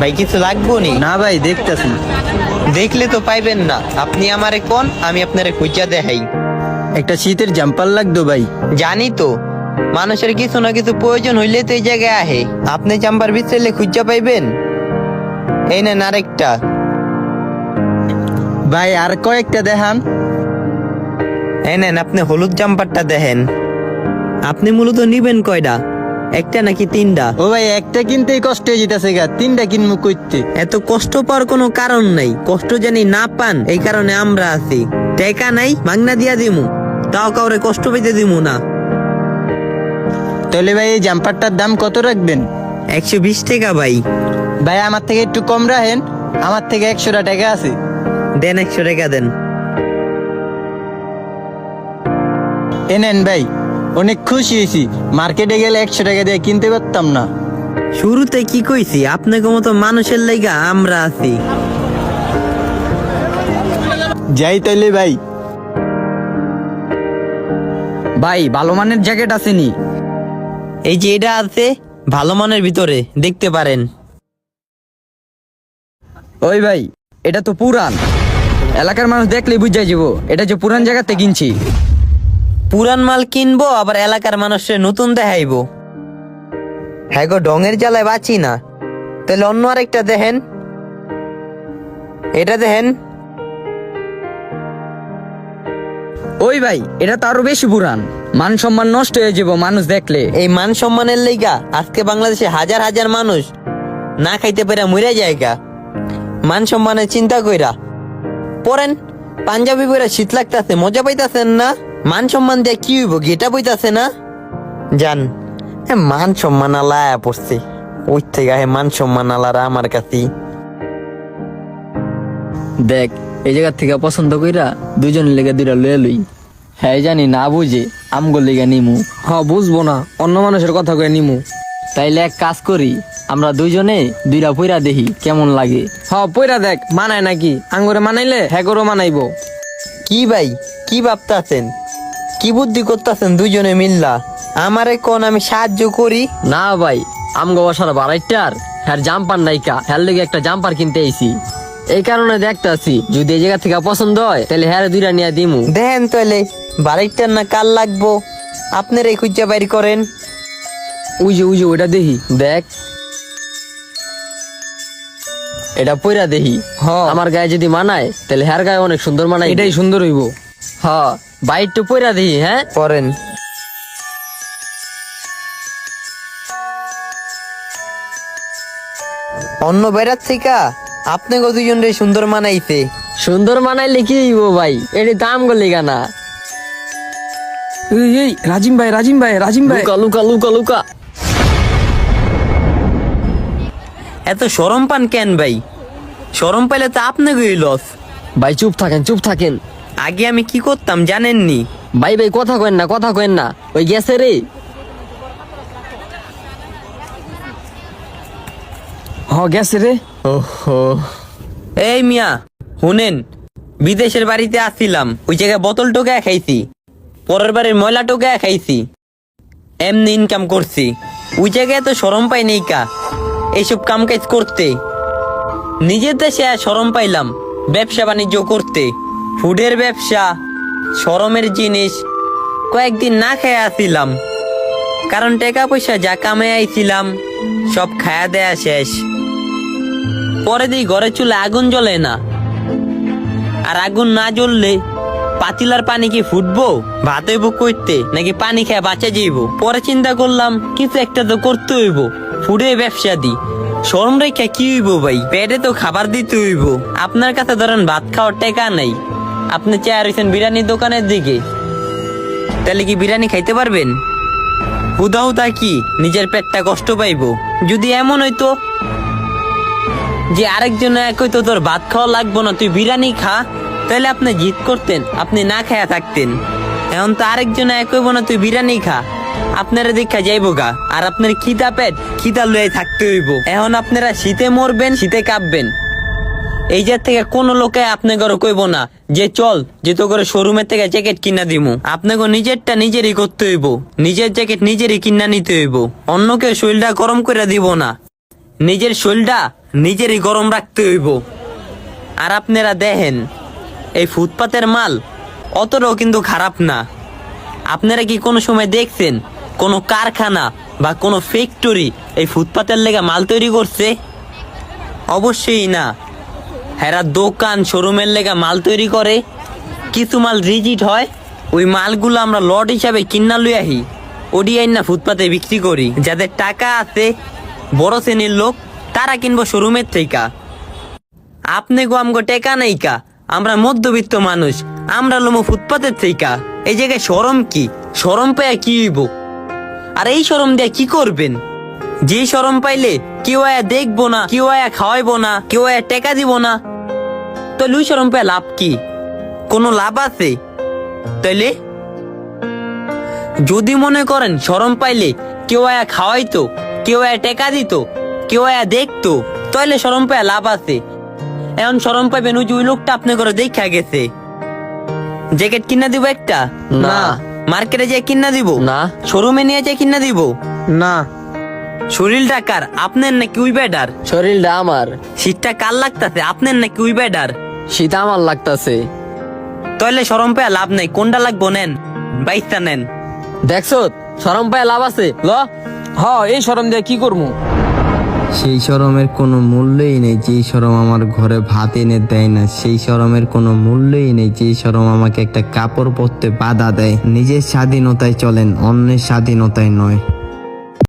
ভাই কিছু লাগবো নি? না ভাই দেখতেছি। দেখলে তো পাইবেন না। আপনি আমারে কোন আমি আপনারে খুঁজা দেখাই। একটা শীতের জাম্পার লাগতো ভাই। জানি তো। মানুষের কিছু না কিছু প্রয়োজন হইলে তো এই জায়গায় আহে। আপনি চাম্বার বিচলে খুঁজা পাইবেন? এই নেন আরেকটা। ভাই আর কয়েকটা দেখান। এই নেন আপনি হলুদ জাম্পারটা দেখেন। আপনি মূলত নিবেন কয়টা? একটা নাকি তিনটা? ও ভাই একটা কিনতেই কষ্ট হয়ে যেতেছে গা তিনটা কিনবো কইতে। এত কষ্ট পাওয়ার কোনো কারণ নাই কষ্ট জানি না পান এই কারণে আমরা আছি। টেকা নাই মাগনা দিয়া দিমু তাও কাউরে কষ্ট পেতে দিমু না। তাহলে ভাই এই জাম্পারটার দাম কত রাখবেন? একশো বিশ টাকা ভাই। ভাই আমার থেকে একটু কম রাখেন আমার থেকে একশোটা টাকা আছে। দেন একশো টাকা দেন। এনেন ভাই। অনেক খুশি হয়েছি। মার্কেটে গেলে একশো টাকা দিয়ে কিনতে পারতাম না। শুরুতে কি কইছি? আপনাকে মতো মানুষের লাইগা আমরা আছি। যাই তাইলে ভাই। ভাই ভালো মানের জ্যাকেট আসেনি এই যে এটা আছে ভালো মানের ভিতরে দেখতে পারেন। ওই ভাই এটা তো পুরান। এলাকার মানুষ দেখলেই বুঝাই যাব এটা যে পুরান জায়গাতে কিনছি। পুরান মাল কিনবো আবার এলাকার মানুষের নতুন দেখাইবো। হ্যাঁ গো ডঙের জ্বালায় বাঁচি না। তাহলে অন্য আরেকটা দেখেন। এটা দেখেন। ওই ভাই এটা তো আরও বেশি পুরান। মান সম্মান নষ্ট হয়ে যাব মানুষ দেখলে। এই মান সম্মানের লেগা আজকে বাংলাদেশে হাজার হাজার মানুষ না খাইতে পেরে মরে জায়গা মান সম্মানের চিন্তা কইরা। পরেন পাঞ্জাবি পরে শীত লাগতাছে মজা পাইতাছেন না? মান সম্মান দিয়ে কি হইব? গেটা বইতাছে না? জান এ মান সম্মান আলা পড়ছে। ওই থেকে হে মান সম্মান আলারা আমার কাছে দেখ এই জায়গা থেকে পছন্দ কইরা দুজন লেগে দুইটা লয়ে লই। হ্যাঁ জানি না বুঝে আমগো লেগে নিমু। হ বুঝব না অন্য মানুষের কথা কয়ে নিমু। তাইলে এক কাজ করি আমরা দুইজনে দুইটা পইরা দেখি কেমন লাগে। হ পয়রা দেখ মানায় নাকি? আঙ্গুরে মানাইলে হ্যাঁ মানাইবো। কি ভাই কি ভাবতাছেন? কি বুদ্ধি করতাছেন দুজনে মিল্লা? আমারে কোন আমি সাহায্য করি? না ভাই আমগো বসার বারাইটার হ্যার জাম্পার নাইকা হ্যার লেগে একটা জাম্পার কিনতে আইছি। এই কারণে দেখতাছি যদি এই জায়গা থেকে পছন্দ হয় তাহলে হ্যার দুইটা নিয়ে দিমু। দেখেন তাহলে বাড়িটার না কাল লাগবো? আপনার এই খুঁজা বাইর করেন। উই যে উই যে ওইটা দেখি দেখ। এটা পইরা দেখি। হ। আমার গায়ে যদি মানায় তাহলে হ্যার গায়ে অনেক সুন্দর মানায় এটাই সুন্দর হইব। হ। বাইর তো পইরা দেখি হ্যাঁ? পরেন। অন্য বেড়ার থেকে আপনাকে দুজন রে সুন্দর মানাইছে। সুন্দর মানাইলে কি হইব ভাই? এটি দাম গলি গানা এই এই রাজিম ভাই রাজিম ভাই রাজিম ভাই। লুকা লুকা লুকা লুকা। এত সরম পান কেন ভাই? সরম পাইলে তো আপনাকে লস ভাই চুপ থাকেন চুপ থাকেন। আগে আমি কি করতাম জানেননি? ভাই ভাই কথা কেন না কথা কেন না। ওই গেছে রে। হ গেছে রে। এই মিয়া শুনেন বিদেশের বাড়িতে আসছিলাম। ওই জায়গায় বোতল টোকায় খাইছি। পরের বাড়ির ময়লা টোকায় খাইছি। এমনি ইনকাম করছি। ওই জায়গায় তো সরম পাই নেই কা। এইসব কাম কাজ করতে। নিজের দেশে আর সরম পাইলাম। ব্যবসা বাণিজ্য করতে। ফুডের ব্যবসা, সরমের জিনিস, কয়েকদিন না খেয়ে আসিলাম। কারণ টাকা পয়সা যা কামে আইছিলাম, সব খায়া দেয়া শেষ। পরে দিই ঘরে চুলে আগুন জ্বলে না। আর আগুন না জ্বললে পাতিলার পানি কি ফুটবো? ভাত হইব করতে নাকি পানি খেয়ে বাঁচা যাইব? পরে চিন্তা করলাম, কিছু একটা তো করতে হইব। ফুডে ব্যবসা দি। শরম রেখা কি হইব ভাই? পেটে তো খাবার দিতে হইব। আপনার কাছে ধরেন ভাত খাওয়ার টাকা নাই। আপনি চেয়ার হয়েছেন বিরিয়ানির দোকানের দিকে। তাহলে কি বিরিয়ানি খাইতে পারবেন? হুদা হুদা কি? নিজের পেটটা কষ্ট পাইব। যদি এমন হইতো যে আরেকজন এক তো তোর ভাত খাওয়া লাগবো না, তুই বিরিয়ানি খা। তাহলে আপনি জিত করতেন, আপনি না খায়া থাকতেন। এখন তো আরেকজন এক হইব না, তুই বিরিয়ানি খা। আপনারা দেখা যাইবো গা। আর আপনার খিদা পেট, খিদা লয়ে থাকতে হইব। এখন আপনারা শীতে মরবেন, শীতে কাঁপবেন। এই যে থেকে কোনো লোকে আপনি কইব না যে, চল যে তো করে শোরুমের থেকে জ্যাকেট কিনা দিমু। আপনাকে নিজেরটা নিজেরই করতে হইব। নিজের জ্যাকেট নিজেরই কিনা নিতে হইব। অন্য কেউ শরীরটা গরম করে দিব না। নিজের শরীরটা নিজেরই গরম রাখতে হইব। আর আপনারা দেখেন, এই ফুটপাতের মাল অতটাও কিন্তু খারাপ না। আপনারা কি কোনো সময় দেখছেন? কোনো কারখানা বা কোনো ফ্যাক্টরি এই ফুটপাতের লেগে মাল তৈরি করছে? অবশ্যই না। হেরা দোকান শোরুমের লেগে মাল তৈরি করে। কিছু মাল রিজিট হয়, ওই মালগুলো আমরা লট হিসাবে কিনা লই আহি ওডিআই না ফুটপাতে বিক্রি করি। যাদের টাকা আছে, বড় শ্রেণির লোক, তারা কিনবো শোরুমের থেকে আপনি গো আমগো টেকা নাইকা, আমরা মধ্যবিত্ত মানুষ, আমরা লোমো ফুটপাতের থেকে এই জায়গায় সরম কি? সরম পেয়ে কি হইব? আর এই সরম দিয়ে কি করবেন? যে সরম পাইলে কেউ আয়া দেখব না, কেউ আয়া খাওয়াইবো না, কেউ আয়া টেকা দিব না। তো লুই সরম পেয়ে লাভ কি? কোনো লাভ আছে? তাইলে? যদি মনে করেন সরম পাইলে কেউ আয়া খাওয়াইতো, কেউ আয়া টেকা দিত, কেউ আয়া দেখতো, তাইলে সরম পায় লাভ আছে। এখন সরম পাইবেন ওই যে ওই লোকটা আপনি করে দেখা গেছে। জ্যাকেট কিনা দিব একটা? না। মার্কেটে যে কিনা দিব? না। শোরুমে নিয়ে যে কিনা দিব? না। শরীর টাকার আপনার নাকি উই ব্যাডার শরীরটা আমার। শীতটা কার লাগতাছে? আপনার নাকি উই ব্যাডার শীত আমার লাগতাছে। তাইলে সরম পেয়ে লাভ নাই কোনটা লাগবো নেন? বাইশটা নেন। দেখছ সরম পায় লাভ আছে ল। হ এই শরম দিয়ে কি করব সেই শরমের কোনো মূল্যই নেই, যেই শরম আমার ঘরে ভাত এনে দেয় না। সেই শরমের কোনো মূল্যই নেই, যেই শরম আমাকে একটা কাপড় পরতে বাধা দেয়। নিজের স্বাধীনতায় চলেন, অন্যের স্বাধীনতায় নয়।